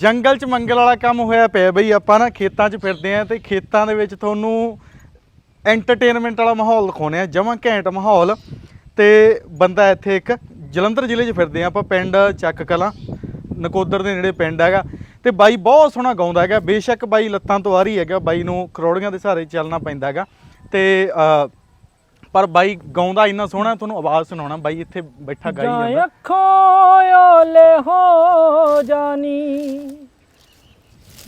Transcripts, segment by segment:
ਜੰਗਲ 'ਚ ਮੰਗਲ ਵਾਲਾ ਕੰਮ ਹੋਇਆ ਪਿਆ ਬਈ, ਆਪਾਂ ਨਾ ਖੇਤਾਂ 'ਚ ਫਿਰਦੇ ਆਂ ਤੇ ਖੇਤਾਂ ਦੇ ਵਿੱਚ ਤੁਹਾਨੂੰ ਐਂਟਰਟੇਨਮੈਂਟ ਵਾਲਾ ਮਾਹੌਲ ਦਿਖਾਉਣੇ ਆ, ਜਮਾਂ ਘੈਂਟ ਮਾਹੌਲ। ਤੇ ਬੰਦਾ ਇੱਥੇ ਇੱਕ ਜਲੰਧਰ ਜ਼ਿਲ੍ਹੇ 'ਚ ਫਿਰਦੇ ਆਂ, ਆਪਾਂ ਪਿੰਡ ਚੱਕ ਕਲਾਂ ਨਕੋਦਰ ਦੇ ਨੇੜੇ ਪਿੰਡ ਹੈਗਾ। ਤੇ ਬਾਈ ਬਹੁਤ ਸੋਹਣਾ ਗਾਉਂਦਾ ਹੈਗਾ, ਬੇਸ਼ੱਕ ਬਾਈ ਲੱਤਾਂ ਤੋਂ ਆ ਰਹੀ ਹੈਗਾ, ਬਾਈ ਨੂੰ ਕਰੋੜੀਆਂ ਦੇ ਸਹਾਰੇ ਚੱਲਣਾ ਪੈਂਦਾ ਹੈਗਾ। ਤੇ ਪਰ ਬਾਈ ਗਾਉਂਦਾ ਇੰਨਾ ਸੋਹਣਾ ਤੁਹਾਨੂੰ ਆਵਾਜ਼ ਸੁਣਾਉਣਾ ਬਾਈ ਇੱਥੇ ਬੈਠਾ ਗਾਈ ਜਾਂ ਜਾਂਦਾ। ਅੱਖੋਂ ਓਲੇ ਹੋ ਜਾਨੀ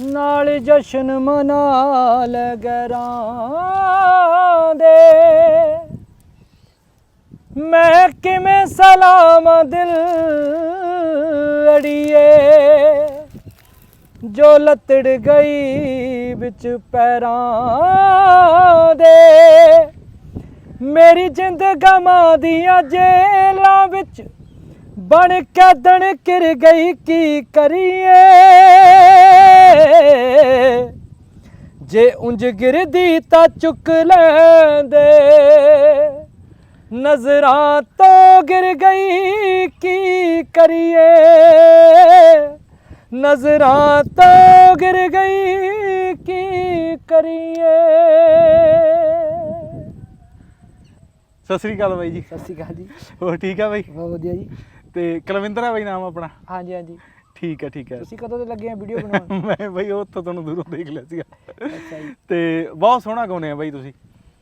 ਨਾਲ ਜਸ਼ਨ ਮਨਾ ਲਗਰਾਂ ਦੇ। ਮੈਂ ਕਿਵੇਂ ਸਲਾਮ ਦਿਲ ਅੜੀਏ ਜੋ ਲੱਤੜ ਗਈ ਵਿੱਚ ਪੈਰਾਂ ਦੇ। ਮੇਰੀ ਜਿੰਦ ਗਮਾਂ ਦੀਆਂ ਜੇਲਾਂ ਵਿੱਚ ਬਣ ਕਦਣ ਕਿਰ ਗਈ, ਕੀ ਕਰੀਏ? ਜੇ ਉਂਝ ਗਿਰਦੀ ਤਾਂ ਚੁੱਕ ਲੈਂਦੇ। ਨਜ਼ਰਾਂ ਤੋਂ ਗਿਰ ਗਈ, ਕੀ ਕਰੀਏ? ਨਜ਼ਰਾਂ ਤੋਂ ਗਿਰ ਗਈ, ਕੀ ਕਰੀਏ? ਸਤਿ ਸ੍ਰੀ ਅਕਾਲ ਬਾਈ ਜੀ। ਸਤਿ ਸ਼੍ਰੀ ਅਕਾਲ ਜੀ। ਹੋਰ ਠੀਕ ਆ ਬਾਈ? ਬਹੁਤ ਵਧੀਆ ਜੀ। ਤੇ ਕੁਲਵਿੰਦਰ ਆ ਬਾਈ ਨਾਮ ਆਪਣਾ? ਹਾਂਜੀ ਹਾਂਜੀ। ਠੀਕ ਹੈ ਠੀਕ ਹੈ ਤੁਸੀਂ ਕਦੋਂ ਦੇ ਲੱਗੇ ਆ ਵੀਡੀਓ ਬਣਾਉਣ? ਮੈਂ ਬਾਈ ਉਹ ਤੋਂ ਤੁਹਾਨੂੰ ਦੂਰੋਂ ਦੇਖ ਲਿਆ ਸੀਗਾ। ਅੱਛਾ ਜੀ। ਤੇ ਬਹੁਤ ਸੋਹਣਾ ਗਾਉਂਦੇ ਆ ਬਾਈ ਤੁਸੀਂ।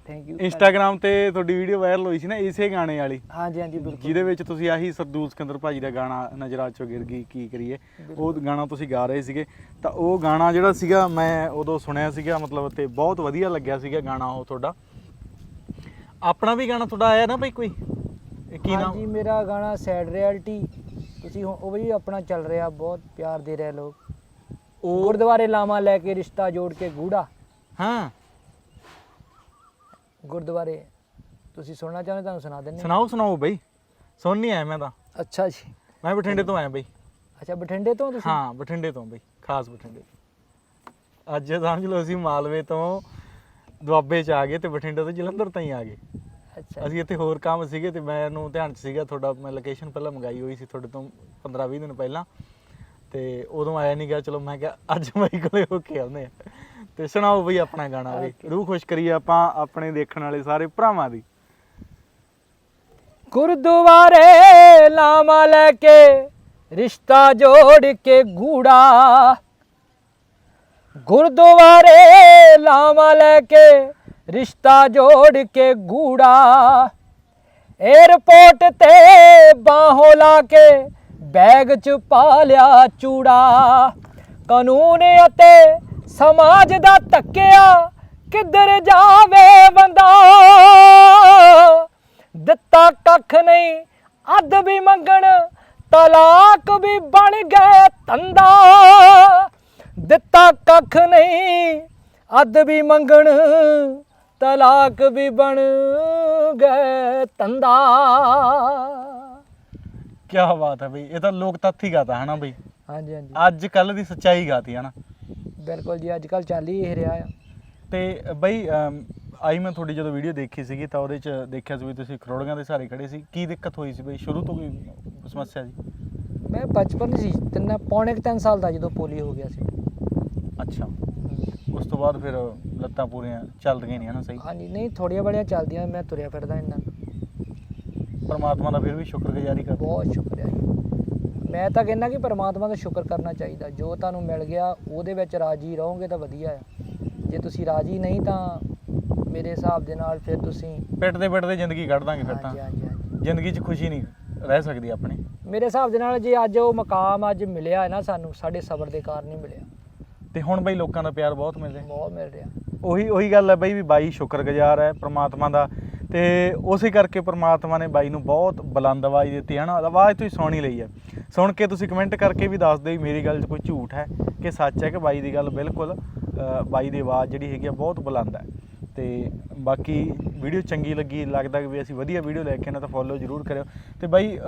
ਥੈਂਕ ਯੂ ਇੰਸਟਾਗ੍ਰਾਮ ਤੇ ਤੁਹਾਡੀ ਵੀਡੀਓ ਵਾਇਰਲ ਹੋਈ ਸੀ ਨਾ ਇਸੇ ਗਾਣੇ ਵਾਲੀ। ਹਾਂਜੀ ਹਾਂਜੀ ਬਿਲਕੁਲ। ਜਿਹਦੇ ਵਿੱਚ ਤੁਸੀਂ ਆਹੀ ਸਰਦੂਲ ਸਿਕੰਦਰ ਭਾਜੀ ਦਾ ਗਾਣਾ ਨਜ਼ਰਾਂ ਚੋਂ ਗਿਰ ਗਈ ਕੀ ਕਰੀਏ? ਉਹ ਗਾਣਾ ਤੁਸੀਂ ਗਾ ਰਹੇ ਸੀਗੇ। ਤਾਂ ਉਹ ਗਾਣਾ ਜਿਹੜਾ ਸੀਗਾ ਮੈਂ ਉਦੋਂ ਸੁਣਿਆ ਸੀਗਾ ਮਤਲਬ ਤੇ ਬਹੁਤ ਵਧੀਆ ਲੱਗਿਆ ਸੀਗਾ ਗਾਣਾ ਉਹ ਤੁਹਾਡਾ। ਆਪਣਾ ਵੀ ਗਾਣਾ ਤੁਹਾਡਾ ਆਇਆ ਨਾ ਬਾਈ ਕੋਈ? ਇਹ ਕੀ ਹਾਂਜੀ ਨਾਮ ਮੇਰਾ ਗਾਣਾ ਸੈਡ ਰਿਐਲਿਟੀ ਤੁਸੀਂ ਹੁਣ ਉਹ ਵੀ ਆਪਣਾ ਚੱਲ ਰਿਹਾ ਬਹੁਤ ਪਿਆਰ ਦੇ ਰਹੇ ਲੋਕ। ਉਹ ਗੁਰਦੁਆਰੇ ਲਾਵਾਂ ਲੈ ਕੇ ਰਿਸ਼ਤਾ ਜੋੜ ਕੇ ਗੂੜਾ। ਹਾਂ। ਗੁਰਦੁਆਰੇ ਤੁਸੀਂ ਸੁਣਨਾ ਚਾਹੁੰਦੇ ਤੁਹਾਨੂੰ ਸੁਣਾ ਹਾਂ। ਸੁਣਾਓ ਸੁਣਾਓ ਬਾਈ। ਸੁਣ ਨਹੀਂ ਆਇਆ ਮੈਂ ਤਾਂ। ਅੱਛਾ ਜੀ। ਮੈਂ ਬਠਿੰਡੇ ਤੋਂ ਆਇਆ ਬਾਈ। ਅੱਛਾ ਬਠਿੰਡੇ ਤੋਂ ਤੁਸੀਂ? ਹਾਂ ਬਠਿੰਡੇ ਤੋਂ ਬਈ ਖਾਸ ਬਠਿੰਡੇ ਤੋਂ। ਅੱਜ ਸਮਝ ਲਓ ਅਸੀਂ ਮਾਲਵੇ ਤੋਂ ਦੁਆਬੇ ਚ ਆ ਗਏ ਤੇ ਬਠਿੰਡੇ ਤੋਂ ਜਲੰਧਰ ਤਾਈਂ ਆ ਗਏ। ਅੱਛਾ। ਅਸੀਂ ਇੱਥੇ ਹੋਰ ਕੰਮ ਸੀਗੇ ਤੇ ਮੈਨੂੰ ਧਿਆਨ ਚ ਸੀਗਾ ਤੁਹਾਡਾ ਮੈਂ ਲੋਕੇਸ਼ਨ ਪਹਿਲਾਂ ਮੰਗਾਈ ਹੋਈ ਸੀ ਤੁਹਾਡੇ ਤੋਂ 15 20 ਦਿਨ ਪਹਿਲਾਂ। ਤੇ ਉਦੋਂ ਆਇਆ ਨਹੀਂ ਗਿਆ ਚਲੋ ਮੈਂ ਕਿਹਾ ਅੱਜ ਬਾਈ ਕੋਲੇ ਹੋ ਕੇ ਆਉਂਦੇ ਆ ਤੇ ਸੁਣਾਓ ਬਈ ਆਪਣਾ ਗਾਣਾ ਵੀ. ਰੂਹ ਖੁਸ਼ ਕਰੀਏ ਆਪਾਂ ਆਪਣੇ ਦੇਖਣ ਵਾਲੇ ਸਾਰੇ ਭਰਾਵਾਂ ਦੀ। ਗੁਰਦੁਆਰੇ ਲਾਵਾਂ ਲੈ ਕੇ ਰਿਸ਼ਤਾ ਜੋੜ ਕੇ ਗੂੜਾ। ਗੁਰਦੁਆਰੇ ਲਾਵਾਂ ਲੈ ਕੇ ਰਿਸ਼ਤਾ ਜੋੜ ਕੇ ਗੂੜਾ। 에ਰਪੋਰਟ ਤੇ ਬਾਹੋਂ ਲਾ ਕੇ ਬੈਗ ਚ ਪਾ ਲਿਆ ਚੂੜਾ। ਕਾਨੂੰਨ ਅਤੇ ਸਮਾਜ ਦਾ ਧੱਕਿਆ ਕਿੱਧਰ ਜਾਵੇ ਬੰਦਾ? ਦਿੱਤਾ ਕੱਖ ਨਹੀਂ, ਅੱਧ ਵੀ ਮੰਗਣ, ਤਲਾਕ ਵੀ ਬਣ ਗਏ ਤੰਦਾ ਦਿੱਤਾ ਕੱਖ ਨਹੀਂ, ਅੱਧ ਵੀ ਮੰਗਣ ਤਲਾਕ ਵੀ ਬਣ ਗਏ ਤੰਦਾ ਕੀ ਬਾਤ ਹੈ ਬਈ ਇਹ ਤਾਂ ਲੋਕ ਤੱਥ ਹੀ ਗਾਤਾ ਹੈ ਨਾ ਬਈ? ਹਾਂਜੀ ਹਾਂਜੀ। ਅੱਜ ਕੱਲ ਦੀ ਸੱਚਾਈ ਗਾਤੀ ਹੈ ਨਾ ਬਿਲਕੁਲ ਜੀ ਅੱਜ ਕੱਲ ਚੱਲ ਹੀ ਇਹ ਰਿਹਾ ਆ। ਤੇ ਬਈ ਅਮ, ਆਈ ਮੈਂ ਤੁਹਾਡੀ ਜਦੋਂ ਵੀਡੀਓ ਦੇਖੀ ਸੀਗੀ ਤਾਂ ਉਹਦੇ ਚ ਦੇਖਿਆ ਸੀ ਵੀ ਤੁਸੀਂ ਖਰੋੜੀਆਂ ਦੇ ਸਹਾਰੇ ਖੜੇ ਸੀ। ਕੀ ਦਿੱਕਤ ਹੋਈ ਸੀ ਬਈ ਸ਼ੁਰੂ ਤੋਂ ਕੋਈ ਸਮੱਸਿਆ ਸੀ ਮੈਂ ਬਚਪਨ ਸੀ ਤਿੰਨ ਪੌਣੇ 3 ਸਾਲ ਦਾ ਜਦੋਂ ਪੋਲੀਓ ਹੋ ਗਿਆ ਸੀ। ਅੱਛਾ। ਉਸ ਤੋਂ ਬਾਅਦ ਫਿਰ ਲੱਤਾਂ ਪੂਰੀਆਂ ਚੱਲਦੀਆਂ ਨਹੀਂ ਹਨਾ ਸਹੀ? ਹਾਂਜੀ ਨਹੀਂ ਥੋੜੀਆਂ ਬੜੀਆਂ ਚੱਲਦੀਆਂ ਮੈਂ ਤੁਰਿਆ ਫਿਰਦਾ ਇੰਨਾ। ਪਰਮਾਤਮਾ ਦਾ ਫਿਰ ਵੀ ਸ਼ੁਕਰਗੁਜ਼ਾਰੀ ਕਰ ਬਹੁਤ ਸ਼ੁਕਰੀਆ ਜੀ। ਮੈਂ ਤਾਂ ਕਹਿੰਦਾ ਕਿ ਪਰਮਾਤਮਾ ਦਾ ਸ਼ੁਕਰ ਕਰਨਾ ਚਾਹੀਦਾ। ਜੋ ਤੁਹਾਨੂੰ ਮਿਲ ਗਿਆ ਉਹਦੇ ਵਿੱਚ ਰਾਜੀ ਰਹੋਗੇ ਤਾਂ ਵਧੀਆ ਆ। ਜੇ ਤੁਸੀਂ ਰਾਜੀ ਨਹੀਂ ਤਾਂ ਮੇਰੇ ਹਿਸਾਬ ਦੇ ਨਾਲ ਫਿਰ ਤੁਸੀਂ ਪਿੱਟਦੇ ਪਿੱਟਦੇ ਜ਼ਿੰਦਗੀ ਕੱਢ ਦਾਂਗੇ ਫਿਰ ਤਾਂ। ਹਾਂਜੀ ਹਾਂਜੀ ਹਾਂਜੀ। ਜ਼ਿੰਦਗੀ 'ਚ ਖੁਸ਼ੀ ਨਹੀਂ ਰਹਿ ਸਕਦੀ ਆਪਣੀ। ਮੇਰੇ ਹਿਸਾਬ ਦੇ ਨਾਲ ਜੇ ਅੱਜ ਉਹ ਮਕਾਮ ਅੱਜ ਮਿਲਿਆ ਹੈ ਨਾ ਸਾਨੂੰ ਸਾਡੇ ਸਬਰ ਦੇ ਕਾਰਨ ਹੀ ਮਿਲਿਆ। ਤੇ ਹੁਣ ਬਈ ਲੋਕਾਂ ਦਾ ਪਿਆਰ ਬਹੁਤ ਮਿਲ ਰਿਹਾ। ਬਹੁਤ ਮਿਲ ਰਿਹਾ। ਉਹੀ ਉਹੀ ਗੱਲ ਹੈ ਬਈ ਵੀ ਬਾਈ ਸ਼ੁਕਰਗੁਜ਼ਾਰ ਹੈ ਪ੍ਰਮਾਤਮਾ ਦਾ ਤੇ ਉਸੇ ਕਰਕੇ ਪ੍ਰਮਾਤਮਾ ਨੇ ਬਾਈ ਨੂੰ ਬਹੁਤ ਬੁਲੰਦ ਆਵਾਜ਼ ਦਿੱਤੀ ਹੈ ਨਾ ਆਵਾਜ਼ ਤੁਸੀਂ ਸੁਣ ਹੀ ਲਈ ਹੈ। ਸੁਣ ਕੇ ਤੁਸੀਂ ਕਮੈਂਟ ਕਰਕੇ ਵੀ ਦੱਸ ਦਿਓ ਮੇਰੀ ਗੱਲ 'ਚ ਕੋਈ ਝੂਠ ਹੈ ਕਿ ਸੱਚ ਹੈ ਕਿ ਬਾਈ ਦੀ ਗੱਲ ਬਿਲਕੁਲ ਬਾਈ ਦੀ ਆਵਾਜ਼ ਜਿਹੜੀ ਹੈਗੀ ਆ ਬਹੁਤ ਬੁਲੰਦ ਹੈ। ਤੇ ਬਾਕੀ ਵੀਡੀਓ ਚੰਗੀ ਲੱਗੀ ਲੱਗਦਾ ਕਿ ਵੀ ਅਸੀਂ ਵਧੀਆ ਵੀਡੀਓ ਲੈ ਕੇ ਨਾ ਤਾਂ ਫੋਲੋ ਜ਼ਰੂਰ ਕਰਿਓ। ਤੇ ਬਾਈ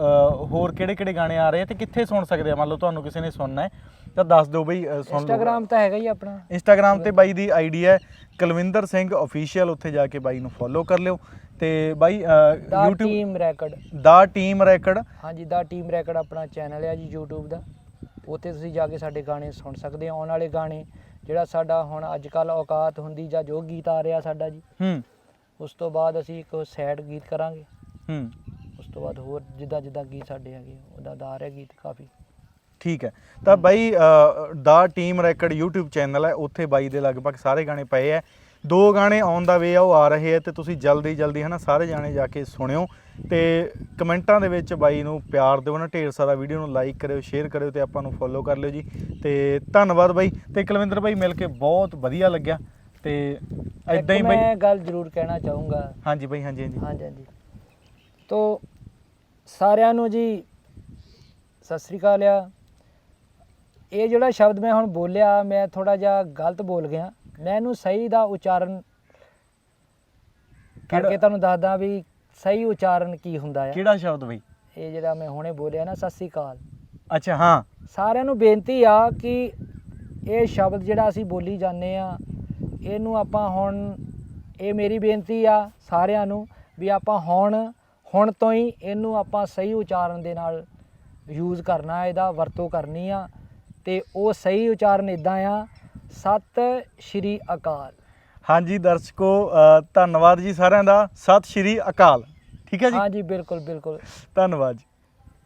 ਹੋਰ ਕਿਹੜੇ ਕਿਹੜੇ ਗਾਣੇ ਆ ਰਹੇ ਆ ਤੇ ਕਿੱਥੇ ਸੁਣ ਸਕਦੇ ਆ? ਮੰਨ ਲਓ ਤੁਹਾਨੂੰ ਕਿਸੇ ਨੇ ਸੁਣਨਾ ਹੈ ਤਾਂ ਦੱਸ ਦਿਓ ਬਈ ਅ, ਸੁਣ ਲਓ। ਇੰਸਟਾਗ੍ਰam ਤਾਂ ਹੈਗਾ ਹੀ ਆਪਣਾ। ਇੰਸਟਾਗ੍ਰam ਤੇ ਬਾਈ ਦੀ ਆਈਡੀ ਹੈ ਕੁਲਵਿੰਦਰ ਸਿੰਘ ਅਫੀਸ਼ੀਅਲ ਉੱਥੇ ਜਾ ਕੇ ਬਾਈ ਨੂੰ ਫੋਲੋ ਕਰ ਲਿਓ। ਤੇ ਬਾਈ ਅ, ਦਾ YouTube ਟੀਮ ਰੈਕਡ ਦਾ ਟੀਮ ਰੈਕਡ ਹਾਂਜੀ ਦਾ ਟੀਮ ਰੈਕਡ ਆਪਣਾ ਚੈਨਲ ਹੈ ਜੀ YouTube ਦਾ। ਉੱਥੇ ਤੁਸੀਂ ਜਾ ਕੇ ਸਾਡੇ ਗਾਣੇ ਸੁਣ ਸਕਦੇ ਹੋ ਆਉਣ ਵਾਲੇ ਗਾਣੇ। ਜਿਹੜਾ ਸਾਡਾ ਹੁਣ ਅੱਜ ਕੱਲ ਔਕਾਤ ਹੁੰਦੀ ਜਾਂ ਜੋ ਗੀਤ ਆ ਰਿਹਾ ਸਾਡਾ ਜੀ ਹੂੰ। ਉਸ ਤੋਂ ਬਾਅਦ ਅਸੀਂ ਇੱਕ ਸੈਡ ਗੀਤ ਕਰਾਂਗੇ। ਹੂੰ। ਉਸ ਤੋਂ ਬਾਅਦ ਹੋਰ ਜਿੱਦਾਂ ਜਿੱਦਾਂ ਗੀਤ ਸਾਡੇ ਹੈਗੇ ਉਹਦਾ ਦਾ ਰਿਹਾ ਗੀਤ ਕਾਫੀ। ਠੀਕ ਹੈ। ਤਾਂ ਬਾਈ ਦਾ ਟੀਮ ਰੈਕਡ YouTube ਚੈਨਲ ਹੈ। ਉੱਥੇ ਬਾਈ ਦੇ ਲਗਭਗ ਸਾਰੇ ਗਾਣੇ ਪਏ ਹੈ। ਦੋ ਗਾਣੇ ਆਨ ਦਾ ਵੇ ਆ ਉਹ ਆ ਰਹੇ ਆ ਤੇ ਤੁਸੀਂ ਜਲਦੀ ਜਲਦੀ ਹਨਾ ਸਾਰੇ ਜਾਣੇ ਜਾ ਕੇ ਸੁਣਿਓ। ਤੇ ਕਮੈਂਟਾਂ ਦੇ ਵਿੱਚ ਬਾਈ ਨੂੰ ਪਿਆਰ ਦਿਓ ਨਾ ਢੇਰ ਸਾਰਾ ਵੀਡੀਓ ਨੂੰ ਲਾਈਕ ਕਰਿਓ ਸ਼ੇਅਰ ਕਰਿਓ ਤੇ ਆਪਾਂ ਨੂੰ ਫੋਲੋ ਕਰ ਲਿਓ ਜੀ। ਤੇ ਧੰਨਵਾਦ ਬਾਈ। ਤੇ ਕੁਲਵਿੰਦਰ ਬਾਈ ਮਿਲ ਕੇ ਬਹੁਤ ਵਧੀਆ ਲੱਗਿਆ। ਤੇ ਐਦਾਂ ਹੀ ਬਾਈ ਮੈਂ ਗੱਲ ਜ਼ਰੂਰ ਕਹਿਣਾ ਚਾਹੂੰਗਾ। ਹਾਂਜੀ ਬਾਈ ਹਾਂਜੀ ਹਾਂਜੀ। ਹਾਂਜੀ ਹਾਂਜੀ। ਤੋ ਸਾਰਿਆਂ ਨੂੰ ਜੀ ਸਤਿ ਸ੍ਰੀ ਅਕਾਲ ਆ। ਇਹ ਜਿਹੜਾ ਸ਼ਬਦ ਮੈਂ ਹੁਣ ਬੋਲਿਆ ਮੈਂ ਥੋੜਾ ਜਿਹਾ ਗਲਤ ਬੋਲ ਗਿਆ। ਮੈਂ ਇਹਨੂੰ ਸਹੀ ਦਾ ਉਚਾਰਨ ਕਰਕੇ ਤੁਹਾਨੂੰ ਦੱਸਦਾ ਵੀ ਸਹੀ ਉਚਾਰਨ ਕੀ ਹੁੰਦਾ ਆ। ਕਿਹੜਾ ਸ਼ਬਦ ਬਾਈ? ਇਹ ਜਿਹੜਾ ਮੈਂ ਹੁਣੇ ਬੋਲਿਆ ਨਾ ਸਤਿ ਸ੍ਰੀ ਅਕਾਲ। ਅੱਛਾ ਹਾਂ। ਸਾਰਿਆਂ ਨੂੰ ਬੇਨਤੀ ਆ ਕਿ ਇਹ ਸ਼ਬਦ ਜਿਹੜਾ ਅਸੀਂ ਬੋਲੀ ਜਾਂਦੇ ਆ ਇਹਨੂੰ ਆਪਾਂ ਹੁਣ ਇਹ ਮੇਰੀ ਬੇਨਤੀ ਆ ਸਾਰਿਆਂ ਨੂੰ ਵੀ ਆਪਾਂ ਹੁਣ ਹੁਣ ਤੋਂ ਹੀ ਇਹਨੂੰ ਆਪਾਂ ਸਹੀ ਉਚਾਰਨ ਦੇ ਨਾਲ ਯੂਜ਼ ਕਰਨਾ ਇਹਦਾ ਵਰਤੋਂ ਕਰਨੀ ਆ। ਤੇ ਉਹ ਸਹੀ ਉਚਾਰਨ ਇਦਾਂ ਆ ਸਤਿ ਸ਼੍ਰੀ ਅਕਾਲ। ਹਾਂਜੀ ਦਰਸ਼ਕੋ ਧੰਨਵਾਦ ਜੀ ਸਾਰਿਆਂ ਦਾ ਸਤਿ ਸ਼੍ਰੀ ਅਕਾਲ। ਠੀਕ ਹੈ ਜੀ? ਹਾਂਜੀ ਬਿਲਕੁਲ ਬਿਲਕੁਲ। ਧੰਨਵਾਦ ਜੀ।